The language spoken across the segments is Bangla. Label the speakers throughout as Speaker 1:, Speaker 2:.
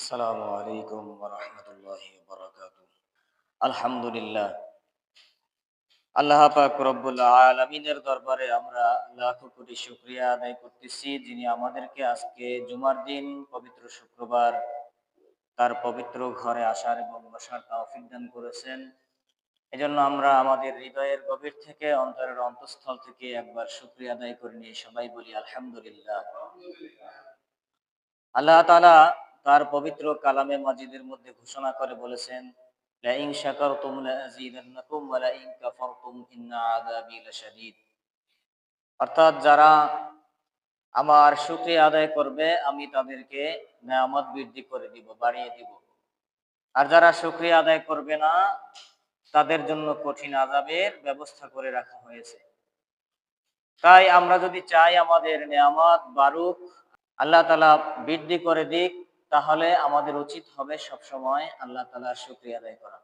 Speaker 1: আসসালামু আলাইকুম ওরহমতুল্লাহ বরকাত আলহামদুলিল্লাহ। আল্লাহ পাক রব্বুল আলমিনের দরবারে আমরা কোটি শুক্রিয়া আদায় করতেছি যিনি আমাদেরকে আজকে জুমার দিন, পবিত্র শুক্রবার, তার পবিত্র ঘরে আসার এবং বসার তৌফিক দান করেছেন। এজন্য আমরা আমাদের হৃদয়ের গভীর থেকে, অন্তরের অন্তঃস্থল থেকে একবার শুক্রিয়া আদায় করে নিয়ে সবাই বলি আলহামদুলিল্লাহ। আল্লাহ তাআলা তার পবিত্র কালামে মাজিদের মধ্যে ঘোষণা করে বলেছেন অর্থাৎ যারা আমার শুকরিয়া আদায় করবে, আমি তাদেরকে নেয়ামত বৃদ্ধি করে দিব, বাড়িয়ে দিব। আর যারা শুকরিয়া আদায় করবে না, তাদের জন্য কঠিন আযাবের ব্যবস্থা করে রাখা হয়েছে। তাই আমরা যদি চাই আমাদের নেয়ামত বারুক আল্লাহ তালা বৃদ্ধি করে দিক তাহলে আমাদের উচিত হবে সব সময় আল্লাহ তালার শুক্রিয়া আদায় করা।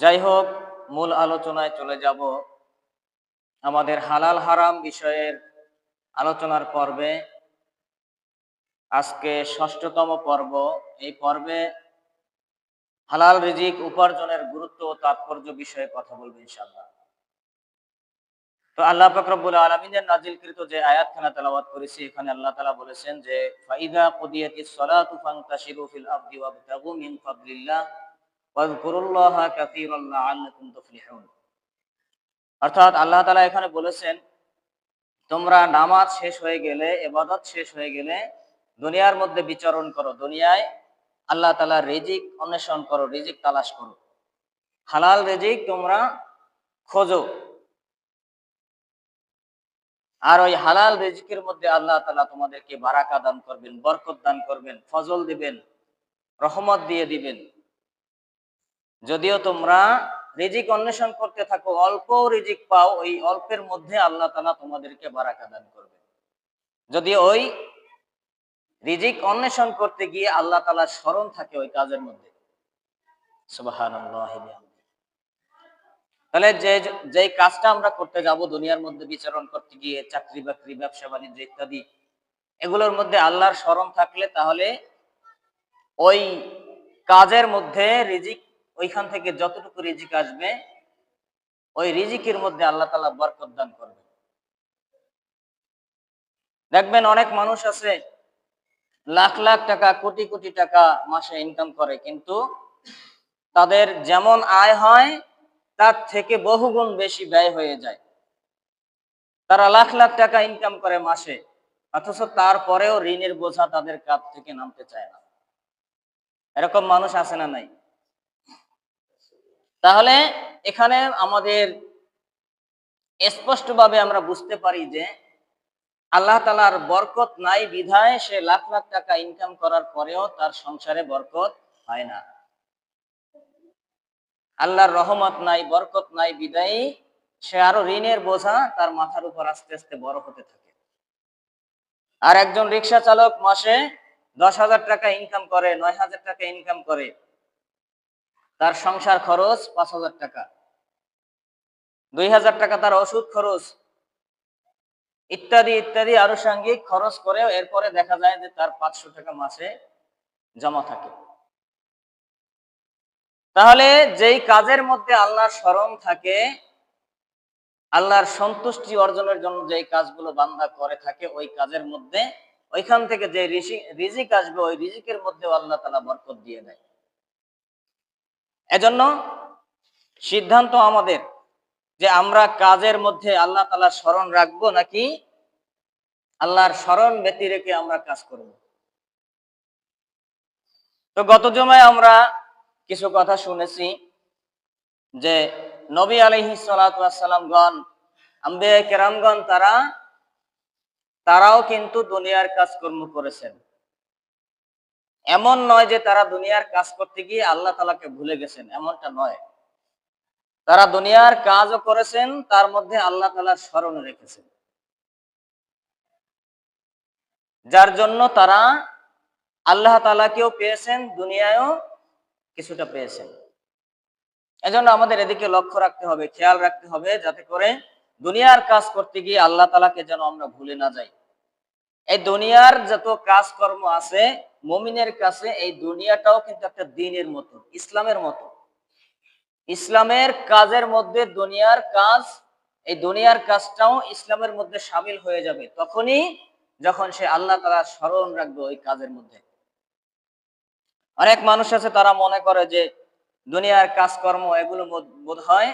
Speaker 1: যাই হোক মূল আলোচনায় চলে যাব আমাদের হালাল হারাম বিষয়ের আলোচনার পর্বে। আজকে ষষ্ঠতম পর্ব। এই পর্বে হালাল রিজিক উপার্জনের গুরুত্ব ও তাৎপর্য বিষয়ে কথা বলব ইনশাল্লাহ তো আল্লাহ ফাকরবুল আলমিনের নাজিলকৃত যে আয়াতখানা তেলাওয়াত করেছি, এখানে আল্লাহ তালা বলেছেন যে, ফাইদা কুদিয়াতি সলাতু ফান্তাশিরু ফিল আবদি ওয়াবতাগু মিন ফাদলিল্লাহ ওয়াজকুরুল্লাহা কাসীরান লাআল্লাকুম তুফলিহুন। অর্থাৎ আল্লাহ তাআলা এখানে বলেছেন, তোমরা নামাজ শেষ হয়ে গেলে, ইবাদত শেষ হয়ে গেলে দুনিয়ার মধ্যে বিচরণ করো। দুনিয়ায় আল্লাহ তাআলা রিজিক অন্বেষণ করো, রিজিক তালাশ করো। হালাল রিজিক তোমরা খোঁজো। আর ওই হালাল রিজিকের মধ্যে আল্লাহ তালা তোমাদেরকে বারাকা দান করবেন, বরকত দান করবেন, ফজল দিবেন, রহমত দিয়ে দিবেন। যদিও তোমরা রিজিক অন্বেষণ করতে থাকো অল্প রিজিক পাও, ওই অল্পের মধ্যে আল্লাহ তালা তোমাদেরকে বারাকা দান করবেন। যদি ওই রিজিক অন্বেষণ করতে গিয়ে আল্লাহ তালা স্মরণ থাকে ওই কাজের মধ্যে। সুবাহ তাহলে যে যে কাজটা আমরা করতে যাব, দুনিয়ার মধ্যে বিচরণ করতে গিয়ে চাকরি বাকরি, ব্যবসা বাণিজ্য ইত্যাদি, এগুলোর মধ্যে আল্লাহর স্মরণ থাকলে তাহলে ওই কাজের মধ্যে রিজিক, ওইখান থেকে যতটুকু রিজিক আসবে, ওই রিজিকের মধ্যে আল্লাহ তালা বরকত দান করবে। দেখবেন অনেক মানুষ আছে, লাখ লাখ টাকা, কোটি কোটি টাকা মাসে ইনকাম করে, কিন্তু তাদের যেমন আয় হয় তার থেকে বহুগুণ বেশি ব্যয় হয়ে যায়। তারা লাখ লাখ টাকা ইনকাম করে মাসে, অথচ তারপরেও ঋণের বোঝা তাদের কাপ থেকে নামতে চায় না। এরকম মানুষ আছে না নাই? তাহলে এখানে আমাদের স্পষ্টভাবে আমরা বুঝতে পারি যে আল্লাহ তালার বরকত নাই বিধায় সে লাখ লাখ টাকা ইনকাম করার পরেও তার সংসারে বরকত হয় না। আল্লাহর রহমত নাই, বরকত নাই, বিদায়ী। সে আরও ঋণের বোঝা তার মাথার উপর আস্তে আস্তে বড় হতে থাকে। আর একজন রিক্সা চালক মাসে দশ হাজার টাকা ইনকাম করে, নয় হাজার টাকা ইনকাম করে। তার সংসার খরচ পাঁচ হাজার টাকা। দুই হাজার টাকা তার ওষুধ খরচ। ইত্যাদি ইত্যাদি আনুষঙ্গিক খরচ করেও এরপরে দেখা যায় যে তার পাঁচশো টাকা মাসে জমা থাকে। তাহলে যেই কাজের মধ্যে আল্লাহর স্মরণ থাকে, আল্লাহর সন্তুষ্টি অর্জনের জন্য যেই কাজগুলো বান্দা করে থাকে, ওই কাজের মধ্যে, ওইখান থেকে যে রিজিক আসবে, ওই রিজিকের মধ্যেও আল্লাহ তালা বরকত দিয়ে দেয়। এজন্য সিদ্ধান্ত আমাদের যে আমরা কাজের মধ্যে আল্লাহ তালার স্মরণ রাখব নাকি আল্লাহর স্মরণ ব্যতি রেখে আমরা কাজ করব? তো গত জমায় আমরা কিছু কথা শুনেছি যে নবী আলহি সালাতামগণ আম্বে কেরামগণ তারা, তারাও কিন্তু দুনিয়ার কাজকর্ম করেছেন। এমন নয় যে তারা দুনিয়ার কাজ করতে গিয়ে আল্লাহ তালাকে ভুলে গেছেন, এমনটা নয়। তারা দুনিয়ার কাজও করেছেন, তার মধ্যে আল্লাহ তালার স্মরণ রেখেছেন। যার জন্য তারা আল্লাহ তালাকেও পেয়েছেন, দুনিয়ায়ও কিছুটা পেয়েছেন। এজন্য আমাদের এদিকে লক্ষ্য রাখতে হবে, খেয়াল রাখতে হবে যাতে করে দুনিয়ার কাজ করতে গিয়ে আল্লাহ তালাকে যেন আমরা ভুলে না যাই। এই দুনিয়ার যত কাজকর্ম আছে, মমিনের কাছে এই দুনিয়াটাও কিন্তু একটা দিনের মতো, ইসলামের মতো। ইসলামের কাজের মধ্যে দুনিয়ার কাজ, এই দুনিয়ার কাজটাও ইসলামের মধ্যে সামিল হয়ে যাবে। তখনই যখন সে আল্লাহ তালা স্মরণ রাখবে ওই কাজের মধ্যে। অনেক মানুষ আছে, তারা মনে করে যে দুনিয়ার কাজকর্ম এগুলো বোধ হয়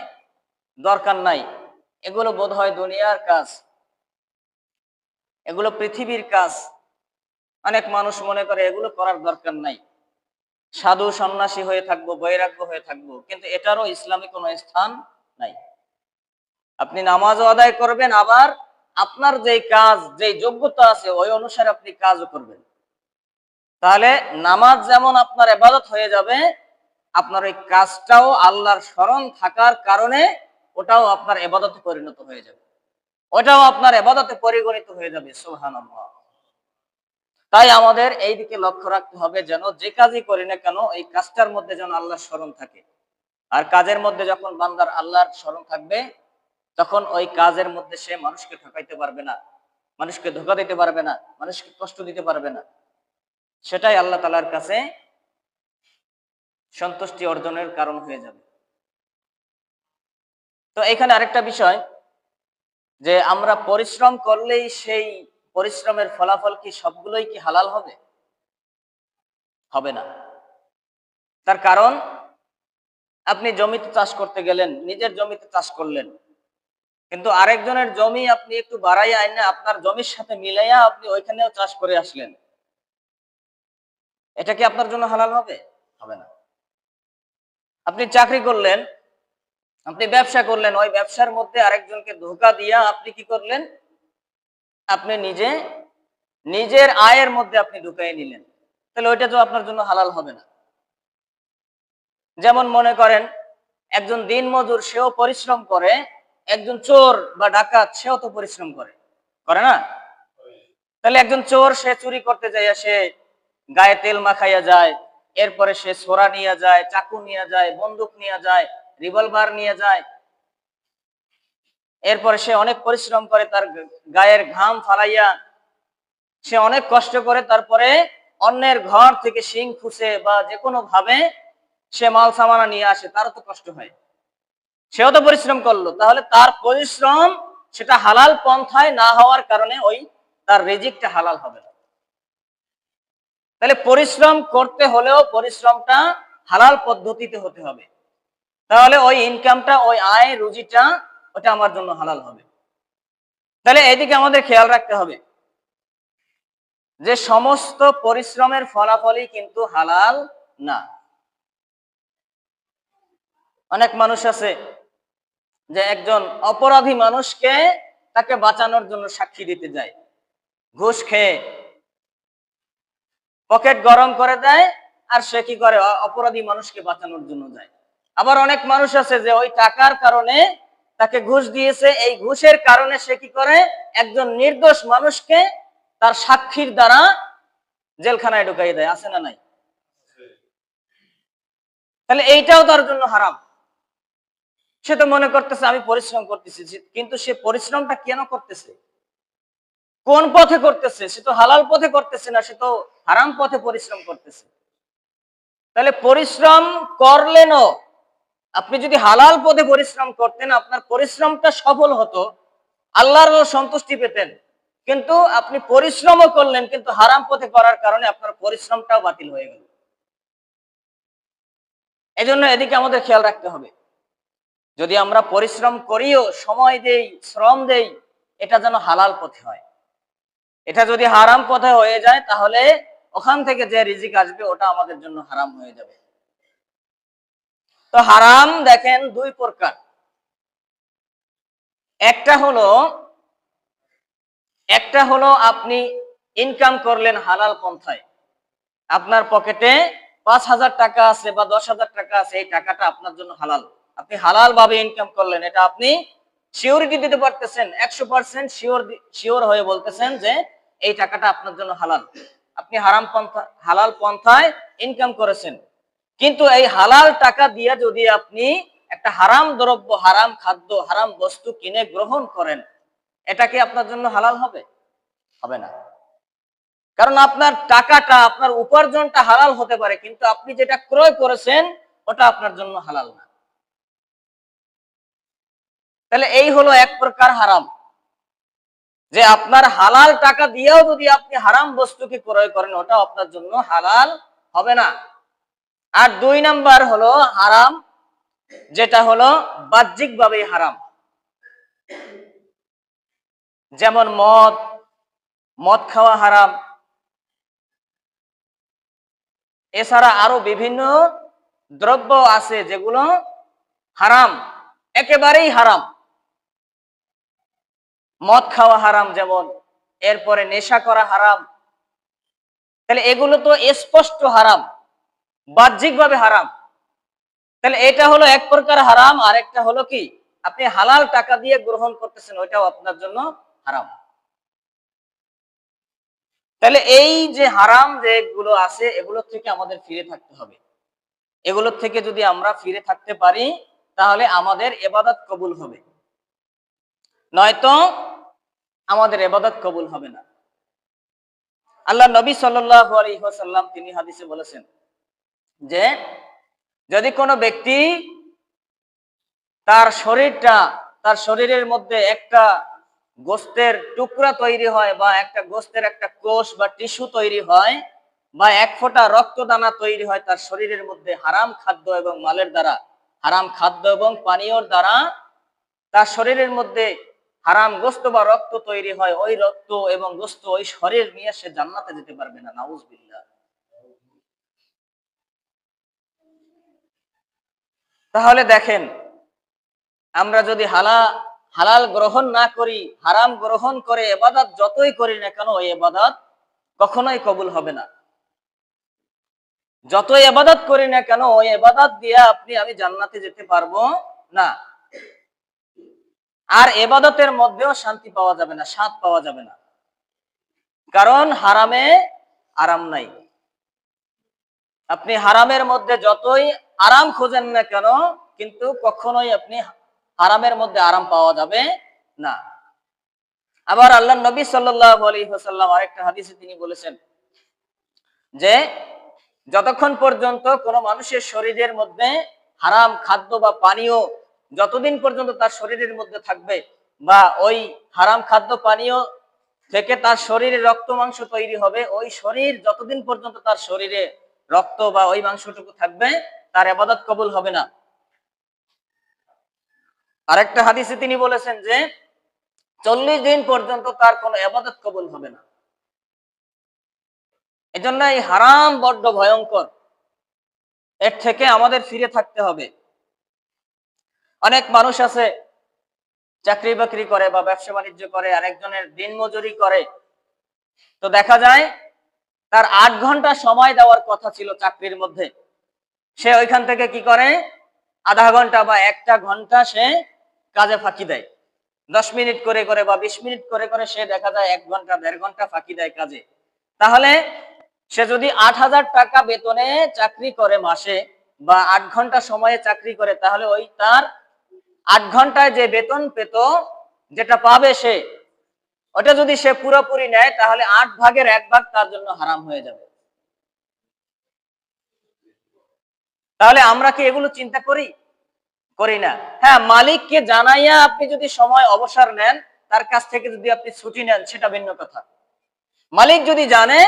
Speaker 1: দরকার নাই। এগুলো বোধ হয় দুনিয়ার কাজ, এগুলো পৃথিবীর কাজ। অনেক মানুষ মনে করে এগুলো করার দরকার নাই। সাধু সন্ন্যাসী হয়ে থাকব, বৈরাগ্য হয়ে থাকব, কিন্তু এটারও ইসলামে কোনো স্থান নাই। আপনি নামাজও আদায় করবেন, আবার আপনার যে কাজ যে যোগ্যতা আছে, ওই অনুসারে আপনি কাজও করবেন। তাহলে নামাজ যেমন আপনার এবাদত হয়ে যাবে, আপনার ওই কাজটাও আল্লাহর স্মরণ থাকার কারণে ওটাও আপনার এবাদতে পরিণত হয়ে যাবে। ওটাও আপনার এবাদতে পরিগণিত হয়ে যাবে সোহান তাই আমাদের এই দিকে লক্ষ্য রাখতে হবে যেন যে কাজই করি না কেন, এই কাজটার মধ্যে যেন আল্লাহর স্মরণ থাকে। আর কাজের মধ্যে যখন বান্দার আল্লাহর স্মরণ থাকবে, তখন ওই কাজের মধ্যে সে মানুষকে ঠকাইতে পারবে না, মানুষকে ধোকা দিতে পারবে না, মানুষকে কষ্ট দিতে পারবে না। সেটাই আল্লাহ তালার কাছে সন্তুষ্টি অর্জনের কারণ হয়ে যাবে। তো এখানে আরেকটা বিষয় যে আমরা পরিশ্রম করলেই সেই পরিশ্রমের ফলাফল কি সবগুলোই কি হালাল হবে? হবে না। তার কারণ, আপনি জমিতে চাষ করতে গেলেন, নিজের জমিতে চাষ করলেন, কিন্তু আরেকজনের জমি আপনি একটু বাড়াইয়া আইনে আপনার জমির সাথে মিলাইয়া আপনি ওইখানেও চাষ করে আসলেন। এটা কি আপনার জন্য হালাল হবে? হবে না। আপনি চাকরি করলেন, আপনি ব্যবসা করলেন, ওই ব্যবসার মধ্যে আরেকজনকে ধোকা দিয়া আপনি কি করলেন? আপনি নিজে, নিজের আয়ের মধ্যে আপনি ঢুকাই নিলেন। তাহলে ওইটা তো আপনার জন্য হালাল হবে না। যেমন মনে করেন, একজন দিন মজুর সেও পরিশ্রম করে, একজন চোর বা ডাকাত, সেও তো পরিশ্রম করে। করে না? তাহলে একজন চোর, সে চুরি করতে যাইয়া সে গায়ে তেল মাখাইয়া যায়, এরপরে সে সোরা নিয়ে যায়, চাকু নিয়ে যায়, বন্দুক নিয়ে যায়, রিভলভার নিয়ে যায়। এরপরে সে অনেক পরিশ্রম করে তার গায়ের ঘাম ফালাইয়া, সে অনেক কষ্ট করে তারপরে অন্যের ঘর থেকে শিং খুঁজে বা যে কোনো ভাবে সে মাল সামানা নিয়ে আসে, তারও তো কষ্ট হয়। সেও তো পরিশ্রম করল, তাহলে তার পরিশ্রম সেটা হালাল পন্থায় না হওয়ার কারণে ওই তার রেজিকটা হালাল হবে না। তাহলে পরিশ্রম করতে হলেও পরিশ্রমটা হালাল পদ্ধতিতে হতে হবে। তাহলে ওই ইনকামটা ওই আয় রুজিটা ওটা আমার জন্য হালাল হবে। তাহলে এদিকে আমাদের খেয়াল রাখতে হবে যে সমস্ত পরিশ্রমের ফলাফলই কিন্তু হালাল না। অনেক মানুষ আছে যে একজন অপরাধী মানুষকে তাকে বাঁচানোর জন্য সাক্ষী দিতে যায়। ঘুষ খেয়ে পকেট গরম করে দেয়, আর সে কি করে? অপরাধী মানুষকে বাঁচানোর জন্য যায়। আবার অনেক মানুষ আছে যে ওই টাকার কারণে তাকে ঘুষ দিয়েছে। এই ঘুষের কারণে সে কি করে? একজন নির্দোষ মানুষকে তার সাক্ষীর দ্বারা জেলখানায় ঢুকাই দেয়। আছে না নাই? তাহলে এইটাও তার জন্য হারাম। সে তো মনে করতেছে, আমি পরিশ্রম করতেছি, কিন্তু সে পরিশ্রমটা কেন করতেছে? কোন পথে করতেছে? সে তো হালাল পথে করতেছে না, সে তো হারাম পথে পরিশ্রম করতেছে। তাহলে পরিশ্রম করলেনও আপনি যদি হালাল পথে পরিশ্রম করতেন, আপনার পরিশ্রমটা সফল হতো, আল্লাহর সন্তুষ্টি পেতেন। কিন্তু আপনি পরিশ্রমও করলেন, কিন্তু হারাম পথে করার কারণে আপনার পরিশ্রমটাও বাতিল হয়ে গেল। এই জন্য এদিকে আমাদের খেয়াল রাখতে হবে। যদি আমরা পরিশ্রম করিও, সময় দেই, শ্রম দেই, এটা যেন হালাল পথে হয়। এটা যদি হারাম পথে হয়ে যায়, তাহলে ওখান থেকে যে রিজিক আসবে, ওটা আমাদের জন্য হারাম হয়ে যাবে। তো হারাম দেখেন দুই প্রকার। একটা হলো একটা হলো আপনি ইনকাম করলেন হালাল পন্থায়। আপনার পকেটে পাঁচ হাজার টাকা আছে বা দশ হাজার টাকা আছে, এই টাকাটা আপনার জন্য হালাল। আপনি হালাল ভাবে ইনকাম করলেন, এটা আপনি শিওরিটি দিতে পারতেছেন, একশো পার্সেন্ট শিওর শিওর হয়ে বলতেছেন যে এই টাকাটা আপনার জন্য হালাল। আপনি হারাম পন্থা, হালাল পন্থায় ইনকাম করেছেন। কিন্তু এই হালাল টাকা দিয়ে যদি আপনি একটা হারাম দ্রব্য, হারাম খাদ্য, হারাম বস্তু কিনে গ্রহণ করেন, এটা কি আপনার জন্য হালাল হবে? হবে না। কারণ আপনার টাকাটা, আপনার উপার্জনটা হালাল হতে পারে, কিন্তু আপনি যেটা ক্রয় করেছেন, ওটা আপনার জন্য হালাল না। তাহলে এই হলো এক প্রকার হারাম। যে আপনার হালাল টাকা দিয়েও যদি আপনি হারাম বস্তুকে ক্রয় করেন ওটা আপনার জন্য হালাল হবে না। আর দুই নাম্বার হলো হারাম, যেটা হলো বাহ্যিক ভাবে হারাম। যেমন মদ মদ খাওয়া হারাম। এছাড়া আরও বিভিন্ন দ্রব্য আছে যেগুলো হারাম, একেবারেই হারাম। মদ খাওয়া হারাম যেমন, এরপরে নেশা করা হারাম। তাহলে এগুলো তো স্পষ্ট হারাম, বাহ্যিকভাবে হারাম। তাহলে এটা হলো এক প্রকার হারাম আর একটা হলো কি? আপনি হালাল টাকা দিয়ে গ্রহণ করতেছেন, ওইটাও আপনার জন্য হারাম। তাহলে এই যে হারাম যেগুলো আছে, এগুলোর থেকে আমাদের ফিরে থাকতে হবে। এগুলোর থেকে যদি আমরা ফিরে থাকতে পারি, তাহলে আমাদের এবাদত কবুল হবে। নয়তো আমাদের এবাদত কবুল হবে না। আল্লাহ নবী সাল্লাম তিনি হাদিসে বলেছেন যে, যদি কোনো ব্যক্তি তার শরীরটা, তার শরীরের মধ্যে একটা গোস্তের টুকরা তৈরি হয় বা একটা গোস্তের একটা কোষ বা টিস্যু তৈরি হয় বা এক ফোঁটা রক্তদানা তৈরি হয়, তার শরীরের মধ্যে হারাম খাদ্য এবং মালের দ্বারা, হারাম খাদ্য এবং পানীয়র দ্বারা, তার শরীরের মধ্যে হারাম গোস্ত বা রক্ত তৈরি হয়, ওই রক্ত এবং গোস্ত ওই শরীর নিয়ে সে জান্নাতে যেতে পারবে না, নাউজবিল্লাহ। তাহলে দেখেন, আমরা যদি হালা, হালাল গ্রহণ না করি, হারাম গ্রহণ করে এবাদত যতই করি না কেন, ওই এবাদত কখনোই কবুল হবে না। যতই এবাদত করি না কেন, ওই এবাদত দিয়ে আপনি, আমি জান্নাতে যেতে পারব না। আর এবাদতের মধ্যেও শান্তি পাওয়া যাবে না, স্বাদ পাওয়া যাবে না। কারণ হারামে আরাম নাই। আপনি হারামের মধ্যে যতই আরাম খোঁজেন না কেন, কিন্তু কখনোই আপনি হারামের মধ্যে আরাম পাওয়া যাবে না। আবার আল্লাহ নবী সাল্লাম আরেকটা হাদিসে তিনি বলেছেন যে, যতক্ষণ পর্যন্ত কোনো মানুষের শরীরের মধ্যে হারাম খাদ্য বা পানীয় যতদিন পর্যন্ত তার শরীরের মধ্যে থাকবে বা ওই হারাম খাদ্য পানীয় থেকে তার শরীরে রক্ত মাংস তৈরি হবে, ওই শরীর যতদিন পর্যন্ত তার শরীরে রক্ত বা ওই মাংসটুকু থাকবে, তার আবাদত কবুল হবে না। আরেকটা হাদিসে তিনি বলেছেন যে, চল্লিশ দিন পর্যন্ত তার কোনো আবাদত কবুল হবে না। এজন্য এই হারাম বড্ড ভয়ঙ্কর। এর থেকে আমাদের ফিরে থাকতে হবে। অনেক মানুষ আছে, চাকরি বাকরি করে বা ব্যবসা বাণিজ্য করে, আরেকজনের দিন মজুরি করে। তো দেখা যায়, তার আট ঘণ্টা সময় দেওয়ার কথা ছিল চাকরির মধ্যে। সে ওইখান থেকে কি করে? আধা ঘণ্টা বা একটা ঘণ্টা সে কাজে ফাঁকি দেয়। দশ মিনিট করে করে বা বিশ মিনিট করে করে সে দেখা যায় এক ঘণ্টা, দেড় ঘণ্টা ফাঁকি দেয় কাজে। তাহলে সে যদি আট হাজার টাকা বেতনে চাকরি করে মাসে বা আট ঘণ্টা সময়ে চাকরি করে, তাহলে ওই তার আট ঘন্টায় যে বেতন পেত, যেটা পাবে সে, ওটা যদি সে পুরোপুরি নেয়, তাহলে আট ভাগের এক ভাগ তার জন্য হারাম হয়ে যাবে। তাহলে আমরা কি এগুলো চিন্তা করি? করি না। হ্যাঁ মালিককে জানাইয়া আপনি যদি সময় অবসর নেন, তার কাছ থেকে যদি আপনি ছুটি নেন, সেটা ভিন্ন কথা। মালিক যদি জানে,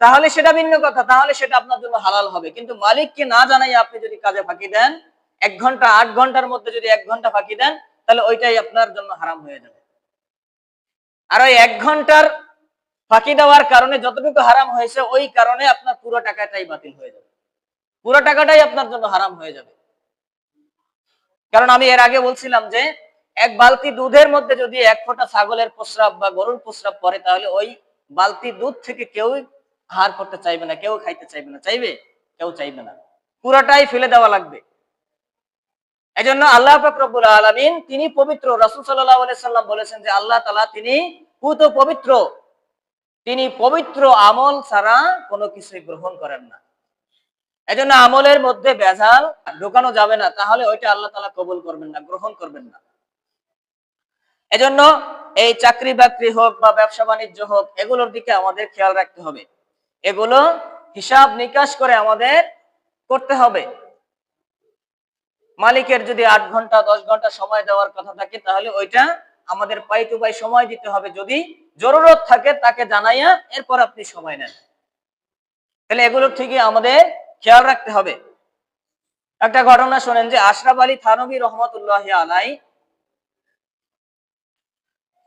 Speaker 1: তাহলে সেটা ভিন্ন কথা, তাহলে সেটা আপনার জন্য হালাল হবে। কিন্তু মালিককে না জানাইয়া আপনি যদি কাজে ফাঁকি দেন এক ঘণ্টা, আট ঘণ্টার মধ্যে যদি এক ঘণ্টা ফাঁকি দেন, তাহলে ওইটাই আপনার জন্য হারাম হয়ে যাবে। আর ওই এক ঘণ্টার ফাঁকি দেওয়ার কারণে যতটুকু হারাম হয়েছে, ওই কারণে আপনার পুরো টাকাটাই বাতিল হয়ে যাবে। পুরো টাকাটাই আপনার জন্য হারাম হয়ে যাবে। কারণ আমি এর আগে বলছিলাম যে, এক বালতি দুধের মধ্যে যদি এক ফোঁটা ছাগলের প্রস্রাব বা গরুর প্রস্রাব পরে তাহলে ওই বালতি দুধ থেকে কেউ হার করতে চাইবে না, কেউ খাইতে চাইবে না। চাইবে? কেউ চাইবে না। পুরোটাই ফেলে দেওয়া লাগবে। এই জন্য আল্লাহ ফকরবুল আলমিন তিনি পবিত্র রাসুল সাল্লাম বলেছেন যে আল্লাহ তালা তিনি পুত পবিত্র। তিনি পবিত্র আমল ছাড়া কোনো কিছুই গ্রহণ করেন না। এই জন্য আমলের মধ্যে বেজাল ঢোকানো যাবে না, তাহলে ওইটা আল্লাহ তালা কবুল করবেন না, গ্রহণ করবেন না। এজন্য এই চাকরি বাকরি হোক বা ব্যবসা বাণিজ্য হোক, এগুলোর দিকে আমাদের খেয়াল রাখতে হবে। এগুলো হিসাব নিকাশ করে আমাদের করতে হবে। মালিকের যদি আট ঘণ্টা, দশ ঘণ্টা সময় দেওয়ার কথা থাকে, তাহলে ওইটা আমাদের পাই টু পাই সময় দিতে হবে। যদি জরুরত থাকে, তাকে জানাইয়া এরপর আপনি সময় নেন। তাহলে এগুলো থেকে আমাদের খেয়াল রাখতে হবে। একটা ঘটনা শোনেন যে, আশরাফ আলী থানবী রহমতুল্লাহ আলাই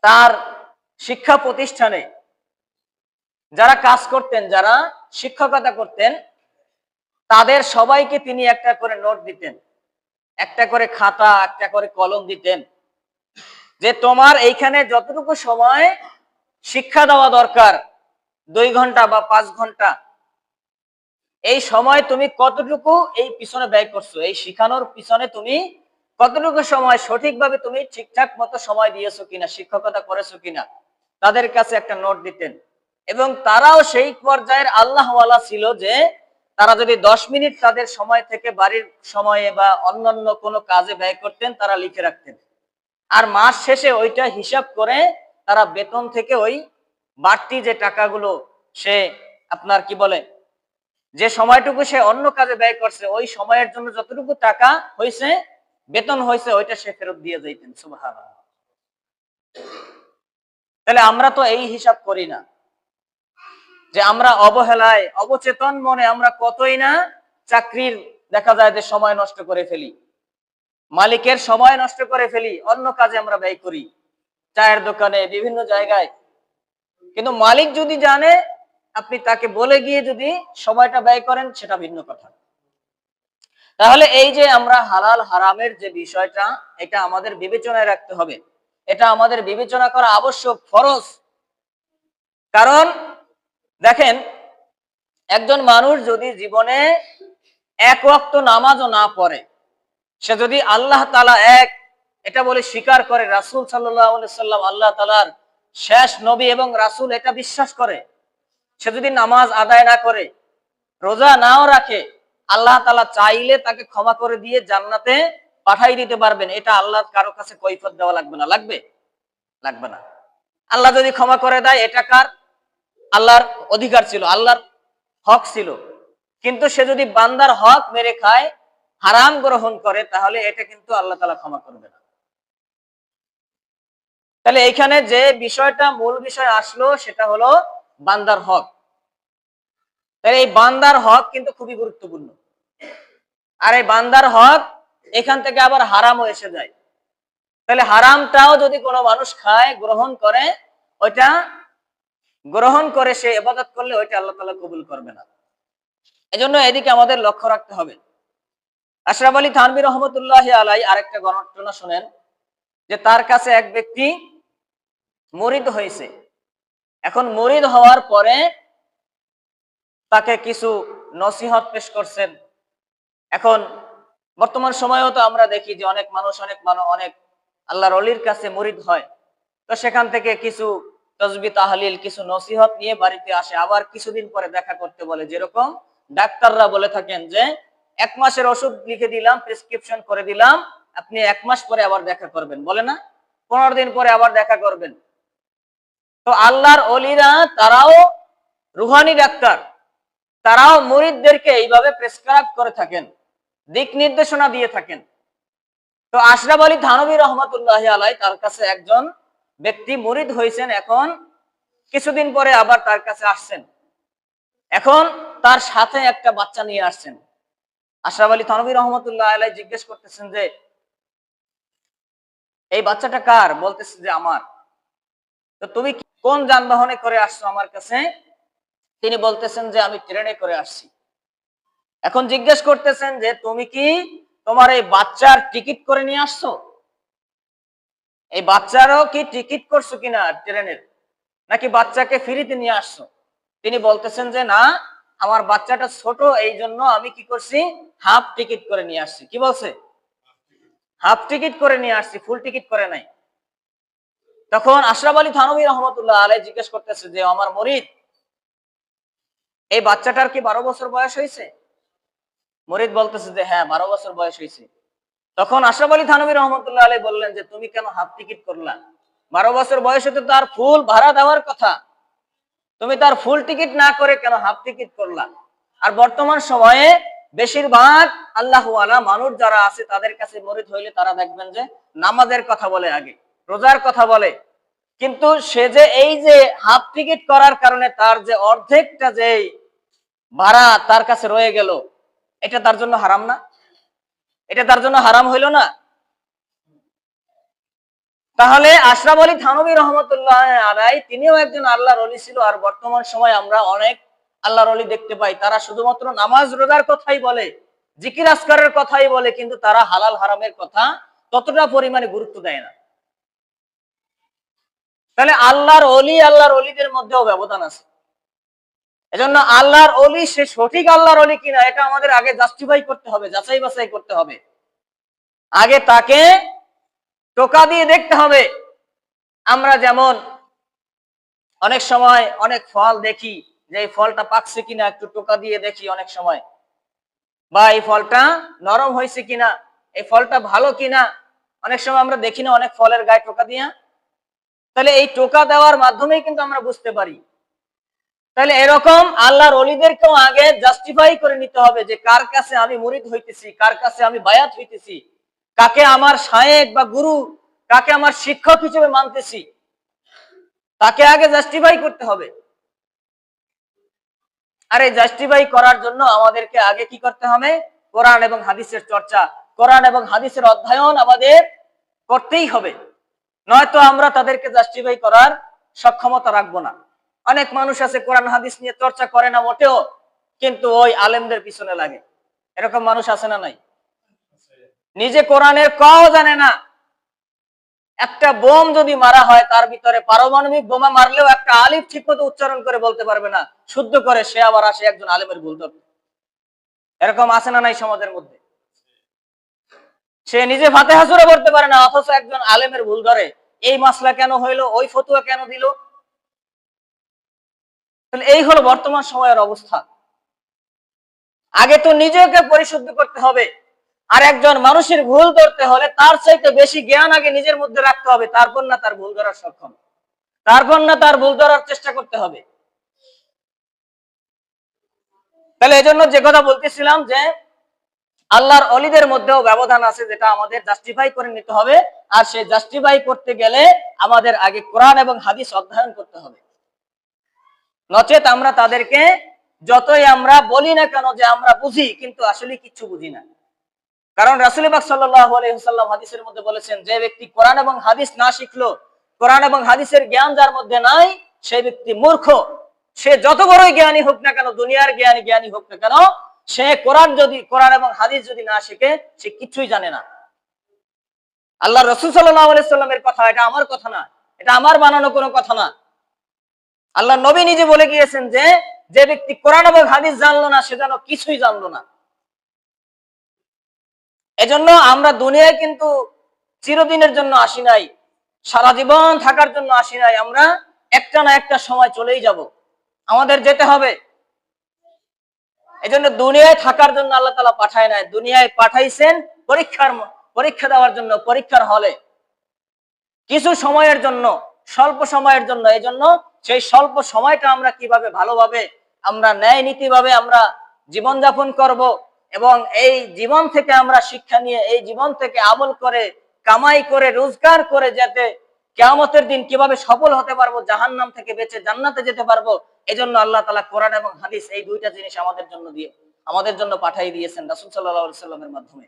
Speaker 1: তার শিক্ষা প্রতিষ্ঠানে যারা কাজ করতেন, যারা শিক্ষকতা করতেন, তাদের সবাইকে তিনি একটা করে নোট দিতেন। একটা করে খাতা, একটা করে কলম দিতেন। যে তোমার এইখানে যতটুকু সময় শিক্ষা দেওয়া দরকার, দুই ঘণ্টা বা পাঁচ ঘণ্টা, এই সময় তুমি কতটুকু এই পিছনে ব্যয় করছ, এই শিখানোর পিছনে তুমি কতটুকু সময় সঠিকভাবে তুমি ঠিকঠাক মতো সময় দিয়েছ কিনা, শিক্ষকতা করেছ কিনা, তাদের কাছে একটা নোট দিতেন। এবং তারাও সেই পর্যায়ের আল্লাহওয়ালা ছিল যে তারা যদি দশ মিনিট তাদের সময় থেকে বাড়ির সময়ে বা অন্যান্য কোনো কাজে ব্যয় করতেন, তারা লিখে রাখতেন। আর মাস শেষে ওইটা হিসাব করে তারা বেতন থেকে ওই বাড়তি যে টাকাগুলো সে আপনার কি বলে, যে সময়টুকু সে অন্য কাজে ব্যয় করছে, ওই সময়ের জন্য যতটুকু টাকা হয়েছে বেতন হয়েছে ওইটা সে ফেরত দিয়ে যাইতেন সুবাহ তাহলে আমরা তো এই হিসাব করি না। যে আমরা অবহেলায়, অবচেতন মনে আমরা কতই না চাকরির দেখা যায় যে সময় নষ্ট করে ফেলি। মালিকের সময় নষ্ট করে ফেলি, অন্য কাজে আমরা ব্যয় করি, চায়ের দোকানে, বিভিন্ন জায়গায়। কিন্তু মালিক যদি জানে, আপনি তাকে বলে গিয়ে যদি সময়টা ব্যয় করেন, সেটা ভিন্ন কথা। তাহলে এই যে আমরা হালাল হারামের যে বিষয়টা, এটা আমাদের বিবেচনায় রাখতে হবে। এটা আমাদের বিবেচনা করা আবশ্যক, ফরজ। কারণ দেখেন, একজন মানুষ যদি জীবনে এক ওয়াক্ত নামাজও না পড়ে, সে যদি আল্লাহ তালা এক, এটা বলে স্বীকার করে, রাসুল সাল্লাম আল্লাহ তালার শেষ নবী এবং রাসুল এটা বিশ্বাস করে, সে যদি নামাজ আদায় না করে, রোজা নাও রাখে, আল্লাহ তালা চাইলে তাকে ক্ষমা করে দিয়ে জান্নাতে পাঠাই দিতে পারবেন। এটা আল্লাহ কারও কাছে কৈফত দেওয়া লাগবে না। লাগবে? লাগবে না। আল্লাহ যদি ক্ষমা করে দেয়, এটা কার? আল্লাহর অধিকার ছিল, আল্লাহর হক ছিল। কিন্তু সে যদি বান্দার হক মেরে খায়, হারাম গ্রহণ করে, তাহলে এটা কিন্তু আল্লাহ তালা ক্ষমা করবে না। তাহলে এইখানে যে বিষয়টা মূল বিষয় আসলো, সেটা হলো বান্দার হক। তাহলে এই বান্দার হক কিন্তু খুবই গুরুত্বপূর্ণ। আর এই বান্দার হক এখান থেকে আবার হারামও এসে যায়। তাহলে হারামটাও যদি কোনো মানুষ খায়, গ্রহণ করে, ওইটা গ্রহণ করে সে এবাদত করলে ওইটা আল্লাহ তালা কবুল করবে না। এজন্য এদিকে আমাদের লক্ষ্য রাখতে হবে। আশরাফ আলী থানবী রহমতুল্লাহ আলাই আরেকটা ঘটনা শোনেন, যে তার কাছে এক ব্যক্তি মরিদ হয়েছে। এখন মরিদ হওয়ার পরে তাকে কিছু নসিহত পেশ করছেন। এখন বর্তমান সময়েও তো আমরা দেখি যে অনেক মানুষ অনেক মানুষ অনেক আল্লাহর অলির কাছে মরিদ হয়। তো সেখান থেকে কিছু তসবি তাহলিল কিছু নসিহত নিয়ে বাড়িতে আসে। আবার কিছুদিন পরে দেখা করতে বলে। যেরকম ডাক্তাররা বলে থাকেন যে, এক মাসের ওষুধ লিখে দিলাম, প্রেসক্রিপশন করে দিলাম, আপনি এক মাস পরে আবার দেখা করবেন। বলে না? পনেরো দিন পরে আবার দেখা করবেন। তো আল্লাহর অলিরা তারাও রুহানি ডাক্তার। তারাও মুরিদদেরকে এইভাবে প্রেসক্রাইব করে থাকেন, দিক নির্দেশনা দিয়ে থাকেন। তো আশরাফ আলী থানবী রহমতুল্লাহ আলাই তার কাছে একজন ব্যক্তি মরিদ হয়েছেন এখন কিছুদিন পরে আবার তার কাছে আসছেন। এখন তার সাথে একটা বাচ্চা নিয়ে আসছেন। আশরাফ আলী থানবী রহমতুল্লাহ আলাই জিজ্ঞেস করতেছেন যে, এই বাচ্চাটা কার? বলতেছে যে, আমার। তো তুমি কোন যানবাহনে করে আসছো আমার কাছে? তিনি বলতেছেন যে, আমি ট্রেনে করে আসছি। এখন জিজ্ঞেস করতেছেন যে, তুমি কি তোমার এই বাচ্চার টিকিট করে নিয়ে আসছো? এই বাচ্চারও কি টিকিট করছ কিনা ট্রেনের? নাকি বাচ্চাকে ফ্রিতে নিয়ে আসছো? তিনি বলতেছেন যে, না, আমার বাচ্চাটা ছোট এই জন্য আমি কি করছি? হাফ টিকিট করে নিয়ে আসছি। কি বলছে? হাফ টিকিট করে নিয়ে আসছি, ফুল টিকিট করে নাই। তখন আশরাফ আলী থানবী রহমতুল্লাহ আলাই জিজ্ঞেস করতেছে যে, আমার মরিদ, এই বাচ্চাটার কি বারো বছর বয়স হয়েছে? মরিদ বলতেছে যে হ্যাঁ বারো বছর বয়স হয়েছে। তখন আশরাফ আলী থানবী রহমতুল্লাহ আলাই বললেন যে, তুমি কেন হাফ টিকিট করলা? বারো বছর বয়সে তো তার ফুল ভাড়া দেওয়ার কথা। তুমি তার ফুল টিকিট না করে কেন হাফ টিকিট করলা? আর বর্তমান সময়ে বেশিরভাগ আল্লাহ মানুষ যারা আছে, তাদের কাছে মরিদ হইলে তারা দেখবেন যে, নামাজের কথা বলে আগে, রোজার কথা বলে। কিন্তু সে যে এই যে হাফ টিকিট করার কারণে তার যে অর্ধেকটা যে ভাড়া তার কাছে রয়ে গেল, এটা তার জন্য হারাম না? এটা তার জন্য হারাম হইল না। তাহলে আশরাফ আলী থানবী রহমতুল্লাহ আলাই, তিনিও একজন আল্লাহর অলি ছিল, আর বর্তমান সময় আমরা অনেক আল্লাহর অলি দেখতে পাই। তারা শুধুমাত্র নামাজ রোজার কথাই বলে, জিকির আসকারের কথাই বলে, কিন্তু তারা হালাল হারামের কথা ততটা পরিমাণে গুরুত্ব দেয় না। তাহলে আল্লাহর অলি আল্লাহর অলিদের মধ্যেও ব্যবধান আছে। এজন্য আল্লাহর অলি সে সঠিক আল্লাহর অলি কিনা, এটা আমাদের আগে জাস্টিফাই করতে হবে, যাচাই বাছাই করতে হবে। আগে তাকে টোকা দিয়ে দেখতে হবে। আমরা যেমন অনেক সময় অনেক ফল দেখি, যে এই ফলটা পাকছে কিনা, একটু টোকা দিয়ে দেখি অনেক সময়। বা এই ফলটা নরম হয়েছে কিনা, এই ফলটা ভালো কিনা, অনেক সময় আমরা দেখি না অনেক ফলের গায়ে টোকা দিয়া। তাহলে এই টোকা দেওয়ার মাধ্যমেই কিন্তু আমরা বুঝতে পারি। তাহলে এরকম আল্লাহর অলিদেরকেও আগে জাস্টিফাই করে নিতে হবে যে কার কাছে আমি মুরিদ হইতেছি, কার কাছে আমি বায়াত হইতেছি, কাকে আমার শায়েক বা গুরু, কাকে আমার শিক্ষক হিসেবে মানতেছি, তাকে আগে জাস্টিফাই করতে হবে। আর এই জাস্টিফাই করার জন্য আমাদেরকে আগে কি করতে হবে? কোরআন এবং হাদিসের চর্চা, কোরআন এবং হাদিসের অধ্যয়ন আমাদের করতেই হবে। নয়তো আমরা তাদেরকে জাস্টিফাই করার সক্ষমতা রাখব না। অনেক মানুষ আছে, কোরআন, হাদিস নিয়ে চর্চা করে না মোটেও, কিন্তু ওই আলেমদের পিছনে লাগে। এরকম মানুষ আছে না নাই? নিজে কোরআনের কও জানে না। একটা বোম যদি মারা হয়, তার ভিতরে পারমাণবিক বোমা মারলেও একটা আলিফ ঠিক মতো উচ্চারণ করে বলতে পারবে না। শুদ্ধ করে সে আবার আসে একজন আলেমের ভুল ধরবে এরকম আছে না নাই সমাজের মধ্যে? সে নিজে ফাতে হাসুরে করতে পারে না, অথচ একজন আলেমের ভুল ধরে। এই মাসলা কেন হইল? ওই ফতুয়া কেন দিল? তাহলে এই হলো বর্তমান সময়ের অবস্থা। আগে তো নিজেকে পরিশুদ্ধ করতে হবে, আর একজন মানুষের ভুল ধরতে হলে তার চাইতে বেশি জ্ঞান আগে নিজের মধ্যে রাখতে হবে, তারপর না তার ভুল ধরার সক্ষম। তারপর না তার ভুল ধরার চেষ্টা করতে হবে। তাহলে এজন্য যে কথা বলতেছিলাম যে, আল্লাহর অলিদের মধ্যেও ব্যবধান আছে যেটা আমাদের জাস্টিফাই করে নিতে হবে, আর সেই জাস্টিফাই করতে গেলে আমাদের আগে কোরআন এবং হাদিস অধ্যয়ন করতে হবে। নচেত আমরা তাদেরকে যতই আমরা বলি না কেন যে আমরা বুঝি, কিন্তু আসলে কিচ্ছু বুঝি না। কারণ রাসুলিবাগ সাল্লাহ হাদিসের মধ্যে বলেছেন, যে ব্যক্তি কোরআন এবং হাদিস না শিখলো, কোরআন এবং হাদিসের জ্ঞান যার মধ্যে নাই সেই ব্যক্তি মূর্খ। সে যত বড়ই জ্ঞানী হোক না কেন, দুনিয়ার জ্ঞানী জ্ঞানী হোক না কেন, সে কোরআন যদি, কোরআন এবং হাদিস যদি না শিখে, সে কিছুই জানে না। আল্লাহ রসুল সাল্লাহ সাল্লামের কথা, এটা আমার কথা না, এটা আমার বানানো কোনো কথা না। আল্লাহ নবী নিজে বলে গিয়েছেন যে যে ব্যক্তি কোরআন এবং হাদিস জানলো না, সে যেন কিছুই জানলো না। এজন্য আমরা দুনিয়ায় কিন্তু চিরদিনের জন্য আসি নাই, সারা জীবন থাকার জন্য আসি নাই, আমরা একটা না একটা সময় চলেই যাব। আমাদের যেতে হবে। এজন্য দুনিয়ায় থাকার জন্য আল্লাহ তালা পাঠায় নাই, দুনিয়ায় পাঠাইছেন পরীক্ষার পরীক্ষা দেওয়ার জন্য, পরীক্ষার হলে। কিছু সময়ের জন্য, স্বল্প সময়ের জন্য এই জন্য সেই স্বল্প সময়টা আমরা কীভাবে ভালোভাবে আমরা ন্যায় নীতিভাবে আমরা জীবনযাপন করব এবং এই জীবন থেকে আমরা শিক্ষা নিয়ে, এই জীবন থেকে আমল করে, কামাই করে, রোজগার করে যাতে কেয়ামতের দিন কীভাবে সফল হতে পারব জাহান নাম থেকে বেঁচে জান্নাতে যেতে পারব এই জন্য আল্লাহ তালা কোরআন এবং হাদিস এই দুইটা জিনিস আমাদের জন্য দিয়ে, আমাদের জন্য পাঠাই দিয়েছেন রাসুল সাল্লাহ সাল্লামের মাধ্যমে।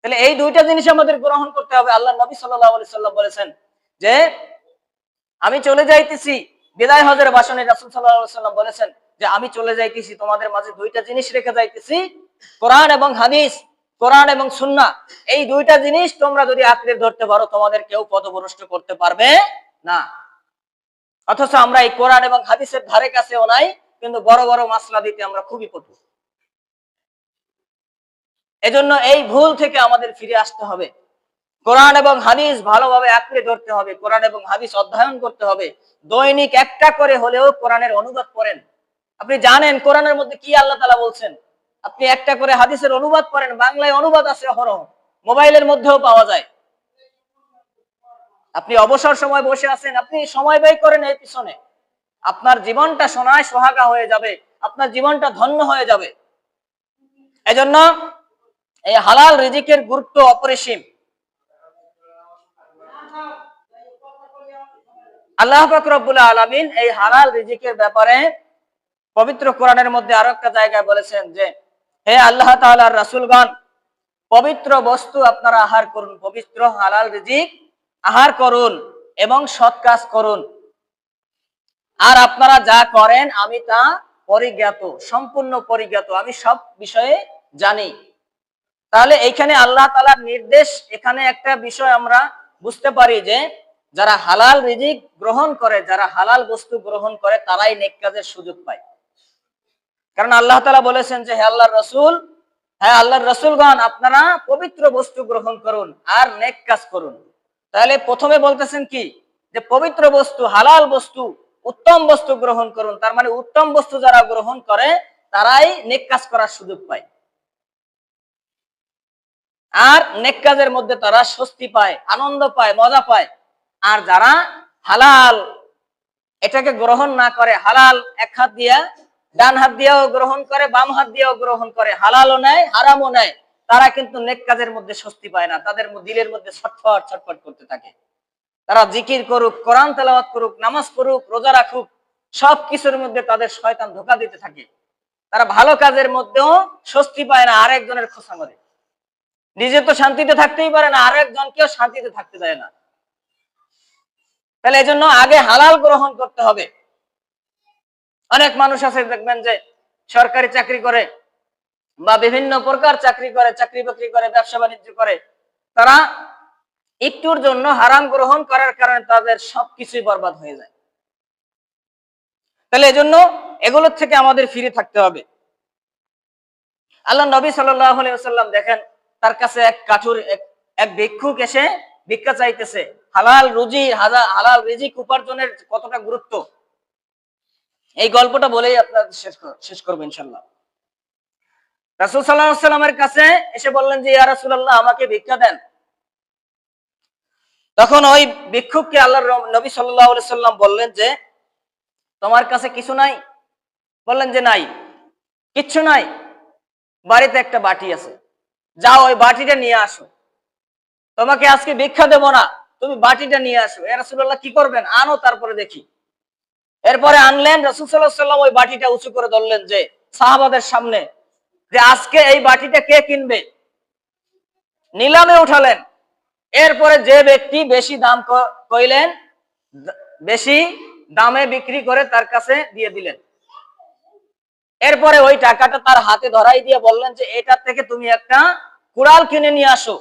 Speaker 1: তাহলে এই দুইটা জিনিস আমাদের গ্রহণ করতে হবে। আল্লাহ নবী সাল্লাহ সাল্লাম বলেছেন যে, আমি চলে যাইতেছি বিদায় হজের ভাষণে রাসুল সাল্লাম বলেছেন যে, আমি চলে যাইতেছি, তোমাদের মাঝে দুইটা জিনিস রেখে যাইতেছি। কোরআন এবং হাদিস, কোরআন এবং সুন্না এই দুইটা জিনিস তোমরা যদি আঁকড়ে ধরতে পারো, তোমাদের কেউ পদভরষ্ট করতে পারবে না। অথচ আমরা এই কোরআন এবং হাদিসের ধারে কাছেও নাই, কিন্তু বড় বড় মাসলা দিতে আমরা খুবই পটু এজন্য এই ভুল থেকে আমাদের ফিরে আসতে হবে। কোরআন এবং হাদিস ভালোভাবে আঁকড়ে ধরতে হবে, কোরআন এবং হাদিস অধ্যয়ন করতে হবে। দৈনিক একটা করে হলেও কোরআনের অনুবাদ করেন আপনি জানেন কোরআনের মধ্যে কি আল্লাহ তালা বলছেন? আপনি একটা করে হাদিসের অনুবাদ করেন বাংলায় অনুবাদ আছে অহরহ, মোবাইলের মধ্যেও পাওয়া যায়। আপনি অবসর সময় বসে আছেন, আপনি সময় ব্যয় করেন এই পিছনে। আপনার জীবনটা সোনায় সোহাগা হয়ে যাবে, আপনার জীবনটা ধন্য হয়ে যাবে। এজন্য এই হালাল রিজিকের গুরুত্ব অপরিসীম। আল্লাহ রব্বুল আলমিন এই হালাল রিজিকের ব্যাপারে পবিত্র কোরআনের মধ্যে আরও একটা জায়গায় বলেছেন যে, হে আল্লাহ তাআলার রাসূলগণ, পবিত্র বস্তু আপনারা আহার করুন, পবিত্র হালাল রিজিক আহার করুন এবং সৎ কাজ করুন। আর আপনারা যা করেন, আমি তা পরিজ্ঞাত, সম্পূর্ণ পরিজ্ঞাত, আমি সব বিষয়ে জানি। তাহলে এইখানে আল্লাহ তালার নির্দেশ, এখানে একটা বিষয় আমরা বুঝতে পারি যে যারা হালাল রিজিক গ্রহণ করে, যারা হালাল বস্তু গ্রহণ করে, তারাই নেক কাজের সুযোগ পায়। কারণ আল্লাহ তালা বলেছেন যে, হে আল্লাহ রসুল হ্যাঁ আল্লাহর রসুলগণ, আপনারা পবিত্র বস্তু গ্রহণ করুন আর নেক কাজ করুন। তাহলে প্রথমে বলতেছেন কি? যে পবিত্র বস্তু, হালাল বস্তু, উত্তম বস্তু গ্রহণ করুন। তার মানে উত্তম বস্তু যারা গ্রহণ করে, তারাই নেক কাজ করার সুযোগ পায়। আর নেক কাজের মধ্যে তারা স্বস্তি পায়, আনন্দ পায়, মজা পায়। আর যারা হালাল, এটাকে গ্রহণ না করে, হালাল এক হাত দিয়া, ডান হাত দিয়েও গ্রহণ করে, বাম হাত দিয়েও গ্রহণ করে, হালালও নেয়, হারামও নেয়, তারা কিন্তু নেক কাজের মধ্যে স্বস্তি পায় না, তাদের দিলের মধ্যে ছটফট ছটফট করতে থাকে। তারা জিকির করুক, কোরআন তেলাওয়াত করুক, নামাজ পড়ুক, রোজা রাখুক, সব কিছুর মধ্যে তাদের শয়তান ধোকা দিতে থাকে। তারা ভালো কাজের মধ্যেও স্বস্তি পায় না, আরেকজনের খোসা করে নিজে তো শান্তিতে থাকতেই পারে না, আরেকজনকেও শান্তিতে থাকতে দেয় না। তাহলে এই জন্য আগে হালাল গ্রহণ করতে হবে। অনেক মানুষ আছে, দেখবেন যে সরকারি চাকরি করে বা বিভিন্ন প্রকার চাকরি করে, চাকরি বাকরি করে, ব্যবসা বাণিজ্য করে। তারা একটুর জন্য হারাম গ্রহণ করার কারণে তাদের সবকিছুই বরবাদ হয়ে যায়। তাহলে এজন্য এগুলোর থেকে আমাদের ফিরে থাকতে হবে। আল্লাহ নবী সাল্লাম দেখেন, তার কাছে এক কাঠুর এক ভিক্ষুক এসে ভিক্ষা চাইতেছে। হালাল রুজি হালাল রিজিক উপার্জনের কতটা গুরুত্ব? এই গল্পটা বলেই আপনার শেষ করব ইনশাল্লাহ। রাসুল সাল্লামের কাছে এসে বললেন যে, ইয়া রাসুল্লাহ আমাকে ভিক্ষা দেন। তখন ওই ভিক্ষুককে আল্লাহ নবী সাল্লাম বললেন যে, তোমার কাছে কিছু নাই? বললেন যে, নাই। কিচ্ছু নাই। বাড়িতে একটা বাটি আছে। যাও ওই বাটিটা নিয়ে আসো। তোমাকে আজকে ভিক্ষা দেব না। তুমি বাটিটা নিয়ে আসো। এ রাসুল্লাহ কি করবেন? আনো তারপরে দেখি। এরপরে আনলেন রসুল সাল্লাম ওই বাটিটা উঁচু করে ধরলেন যে সাহাবাদের সামনে যে আজকে এই বাটিটা কে কিনবে? নিলামে উঠালেন। এরপরে যে ব্যক্তি বেশি দাম কইলেন, বেশি দামে বিক্রি করে তার কাছে দিয়ে দিলেন। এরপরে ওই টাকাটা তার হাতে ধরাই দিয়ে বললেন যে এটা থেকে তুমি একটা কুড়াল কিনে নিয়ে আসো।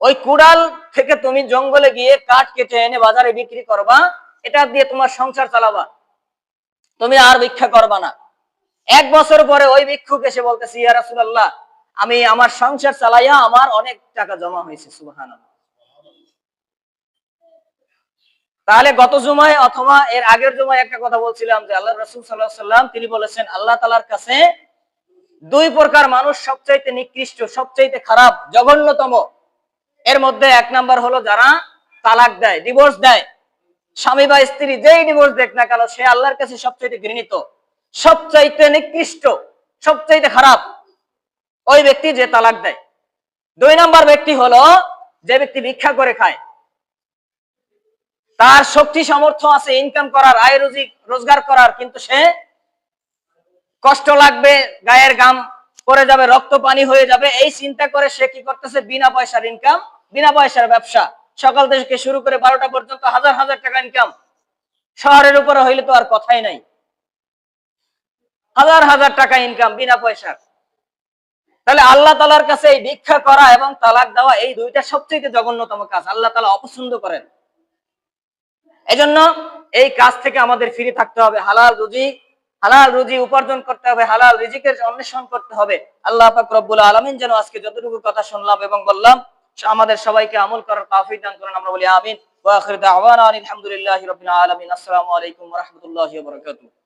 Speaker 1: ওই কুড়াল থেকে তুমি জঙ্গলে গিয়ে কাঠ কেটে এনে বাজারে বিক্রি করবা, এটা দিয়ে তোমার সংসার চালাবা। তুমি আর ভিক্ষা করবা না। এক বছর পরে ওই ভিক্ষুক এসে বলতেছি, ইয়া রাসূলুল্লাহ, আমি আমার সংসার চালাইয়া আমার অনেক টাকা জমা হয়েছে, সুবহানাল্লাহ। তাহলে গত জুমায় অথবা এর আগের জুমায় একটা কথা বলছিলাম যে আল্লাহ রসুল সাল্লাহ সাল্লাম তিনি বলেছেন, আল্লাহ তালার কাছে দুই প্রকার মানুষ সবচাইতে নিকৃষ্ট, সবচাইতে খারাপ, জঘন্যতম। এর মধ্যে এক নাম্বার হলো যারা তালাক দেয় ডিভোর্স দেয়। স্বামী বা স্ত্রী যেই ডিভোর্স দেখ না কেন, সে আল্লাহর কাছে সবচাইতে ঘৃণিত, সবচাইতে নিকৃষ্ট, সবচাইতে খারাপ ওই ব্যক্তি যে তালাক দেয়। দুই নাম্বার ব্যক্তি হলো যে ব্যক্তি ভিক্ষা করে খায়। তার শক্তি, সামর্থ্য আছে ইনকাম করার, আয়, রুজি, রোজগার করার, কিন্তু সে কষ্ট লাগবে, গায়ের গাম করে যাবে, রক্ত পানি হয়ে যাবে, এই চিন্তা করে সে কি করতেছে? বিনা পয়সার ইনকাম বিনা পয়সার ব্যবসা। সকাল থেকে শুরু করে বারোটা পর্যন্ত হাজার হাজার টাকা ইনকাম শহরের উপরে হইলে তো আর কথাই নাই। হাজার হাজার টাকা ইনকাম বিনা পয়সার। তাহলে আল্লাহ তালার কাছে এই ভিক্ষা করা এবং তালাক দেওয়া এই দুইটা সবচেয়ে জঘন্যতম কাজ। আল্লাহ তালা অপছন্দ করেন। এজন্য এই কাজ থেকে আমাদের ফিরে থাকতে হবে। হালাল রুজি হালাল রুজি উপার্জন করতে হবে, হালাল রিজিকের অন্বেষণ করতে হবে। আল্লাহ পাক রব্বুল আলমিন যেন আজকে যতটুকু কথা শুনলাম এবং বললাম আমাদের সবাইকে আমল করার তাফিক দান করেন, আমরা বলি আমিন। ওয়া আখির দাওয়ানা আলহামদুলিল্লাহি রাব্বিল আলামিন। আসসালামু আলাইকুম ওয়া রাহমাতুল্লাহি ওয়া বারাকাতুহু।